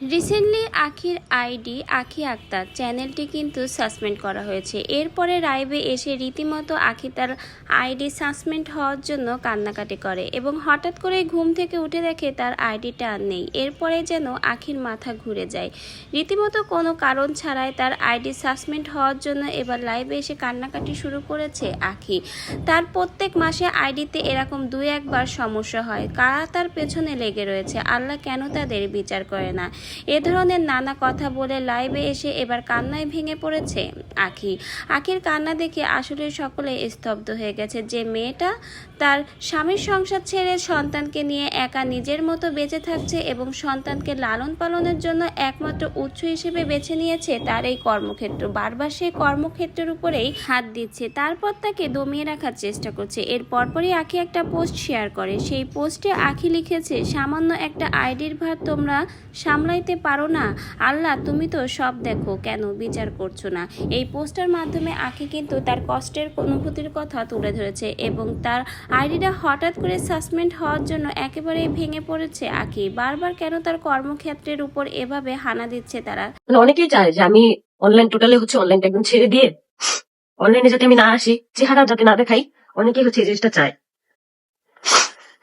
Recently আখির ID আখি আক্তার চ্যানেলটি কিন্তু সাসপেন্ড করা হয়েছে। এরপরে রাইবে এসে রীতিমতো আখি তার আইডি সাসপেন্ড হওয়ার জন্য কান্নাকাটি করে এবং হঠাৎ করে ঘুম থেকে উঠে দেখে তার আইডিটা আর নেই। এরপরে যেন আখির মাথা ঘুরে যায়। রীতিমতো কোনো কারণ ছাড়াই তার আইডি সাসপেন্ড হওয়ার জন্য এবার লাইভে এসে কান্নাকাটি শুরু করেছে আখি। তার প্রত্যেক মাসে আইডিতে এরকম দুই একবার সমস্যা হয়। কারা তার পেছনে লেগে রয়েছে? আল্লাহ কেন তাদের বিচার করে না? এ ধরনের নানা কথা বলে লাইভে এসে এবার কান্নায় ভেঙে পড়েছে আখি। আখির কান্না দেখে আসলে সকলে স্তব্ধ হয়ে গেছে যে মেয়েটা তার স্বামীর সংসার ছেড়ে সন্তানকে নিয়ে একা নিজের মতো বেঁচে থাকছে এবং সন্তানকে লালন পালনের জন্য একমাত্র উৎস হিসেবে বেছে নিয়েছে তার এই কর্মক্ষেত্র। বারবার সেই কর্মক্ষেত্রের উপরেই হাত দিচ্ছে। তারপর তাকে দমিয়ে রাখার চেষ্টা করছে। এর পরপরই আখি একটা পোস্ট শেয়ার করে। সেই পোস্টে আখি লিখেছে, সামান্য একটা আইডির ভার তোমরা সামলাইতে পারো না। আল্লাহ, তুমি তো সব দেখো। কেন বিচার করছ না? এই পোস্টার মাধ্যমে আখি কিন্তু তার কষ্টের অনুভূতির কথা তুলে ধরেছে এবং তার আইডিটা হঠাৎ করে সাসপেন্ড হওয়ার জন্য একেবারেই ভেঙে পড়েছে আখি। বারবার কেন তার কর্মক্ষেত্রের উপর এভাবে হানা দিচ্ছে তারা? মানে অনেকেই চায় যে আমি অনলাইন টোটালি হচ্ছে অনলাইনটা একদম ছেড়ে দিয়ে অনলাইনে যাতে আমি না আসি, চেহারা যাতে না দেখাই, অনেকেই হচ্ছে এই জিনিসটা চায়।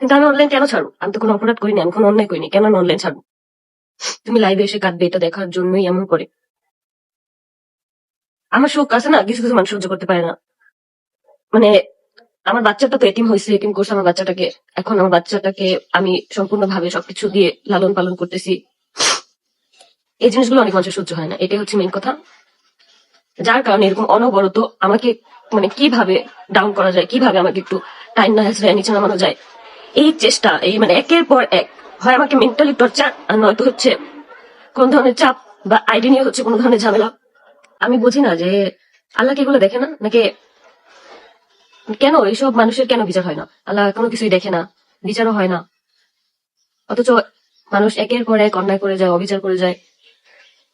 কিন্তু আমি অনলাইন কেন ছাড়বো? আমি তো কোনো অপরাধ করিনি, আমি কোনো অন্যায় করিনি। কেন আমি অনলাইন ছাড়বো? তুমি লাইভে এসে কাঁদবে এটা দেখার জন্যই এমন করে। আমার শোক আছে না, কিছু কিছু মানুষ সহ্য করতে পারে না। মানে আমার বাচ্চাটা তো এটিম হয়েছে এটিম করছে আমার বাচ্চাটাকে। এখন আমার বাচ্চাটাকে আমি সম্পূর্ণভাবে সবকিছু দিয়ে লালন পালন করতেছি। এই জিনিসগুলো অনেক মানুষের সহ্য হয় না, এটাই হচ্ছে মেন কথা। যার কারণে এরকম অনবরত আমাকে মানে কীভাবে ডাউন করা যায়, কীভাবে আমাকে একটু টাইম না হেসড়ে নিচে নামানো যায়, এই চেষ্টা, এই মানে একের পর এক হয় আমাকে মেন্টালি টর্চার আর নয়তো হচ্ছে কোন ধরনের চাপ বা আইডি নিয়ে হচ্ছে কোন ধরনের ঝামেলা? আমি বুঝি না যে আল্লাহ কি এগুলো দেখে না? নাকি কেন? এইসব মানুষের কেন বিচার হয় না? আল্লাহ কোনো কিছুই দেখে না, বিচারও হয় না। অথচ মানুষ একের পর এক অন্যায় করে যায়, অবিচার করে যায়।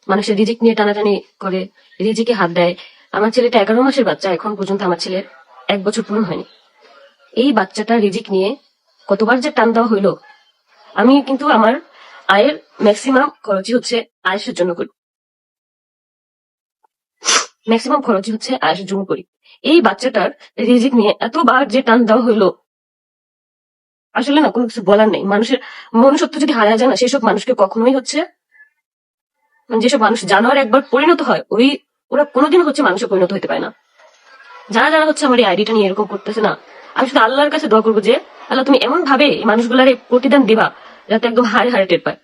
মানুষের রিজিক নিয়ে টানাটানি করে, রিজিকে হাত দেয়। আমার ছেলেটা এগারো মাসের বাচ্চা, এখন পর্যন্ত আমার ছেলের এক বছর পূর্ণ হয়নি। এই বাচ্চাটা রিজিক নিয়ে কতবার যে টান দেওয়া হইল, আমি কিন্তু আমার আয়ের ম্যাক্সিমাম খরচই হচ্ছে আয়েসের জন্য করি। ম্যাক্সিমাম খরচই হচ্ছে আয়েসের জন্য করি। এই বাচ্চাটার রিজিক নিয়ে এতবার যে টান দেওয়া হইল আসলে না, কোনো কিছু বলার নেই। মানুষের মনুষ্যত্ব যদি হারা যায় না, সেসব মানুষকে কখনোই হচ্ছে মানে যেসব মানুষ জানোয়ার একবার পরিণত হয়, ওই, ওরা কোনোদিন হচ্ছে মানুষে পরিণত হতে পারে না। যারা যারা হচ্ছে আমার এই আইডিটা নিয়ে এরকম করতেছে না, আমি শুধু আল্লাহর কাছে দোয়া করব যে, আল্লাহ তুমি এমন ভাবে মানুষগুলার প্রতিদান দিবা যাতে একদম হাড়ে হাড়ে টের পায়